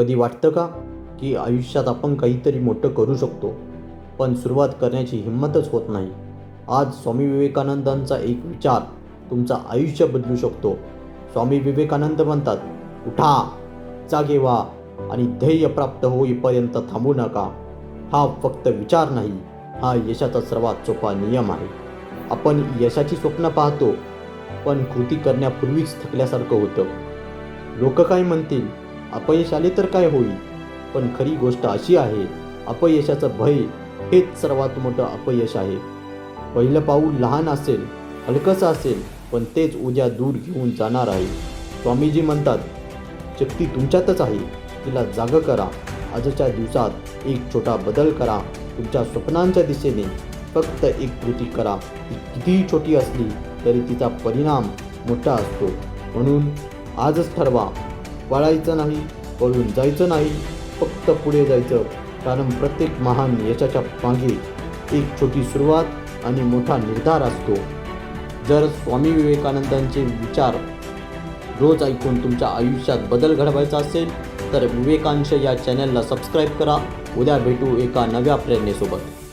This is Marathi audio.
कधी वाटतं का की आयुष्यात आपण काहीतरी मोठं करू शकतो? पण सुरुवात करण्याची हिंमतच होत नाही. आज स्वामी विवेकानंदांचा एक विचार तुमचं आयुष्य बदलू शकतो. स्वामी विवेकानंद म्हणतात उठा जागे व्हा आणि ध्येय प्राप्त होईपर्यंत थांबू नका. हा फक्त विचार नाही हा यशाचा सर्वात सोपा नियम आहे. आपण यशाची स्वप्न पाहतो पण कृती करण्यापूर्वीच थकल्यासारखं होतं. लोक काय म्हणतील? अपयश आले तर काय होईल? पण खरी गोष्ट अशी आहे अपयशाचं भय हेच सर्वात मोठं अपयश आहे. पहिलं पाऊल लहान असेल हलकंसं असेल पण तेच उद्या दूर घेऊन जाणार आहे. स्वामीजी म्हणतात शक्ती तुमच्यातच आहे. तिला जागं करा. आजच्या दिवसात एक छोटा बदल करा. तुमच्या स्वप्नांच्या दिशेने फक्त एक कृती करा. ती कितीही छोटी असली तरी तिचा परिणाम मोठा असतो. म्हणून आजच ठरवा. पळायचं नाही पळून जायचं नाही फक्त पुढे जायचं. कारण प्रत्येक महान यशाच्या मागे एक छोटी सुरुवात आणि मोठा निर्धार असतो. जर स्वामी विवेकानंदांचे विचार रोज ऐकून तुमच्या आयुष्यात बदल घडवायचा असेल तर विवेकांश या चॅनलला सबस्क्राईब करा. उद्या भेटू एका नव्या प्रेरणेसोबत.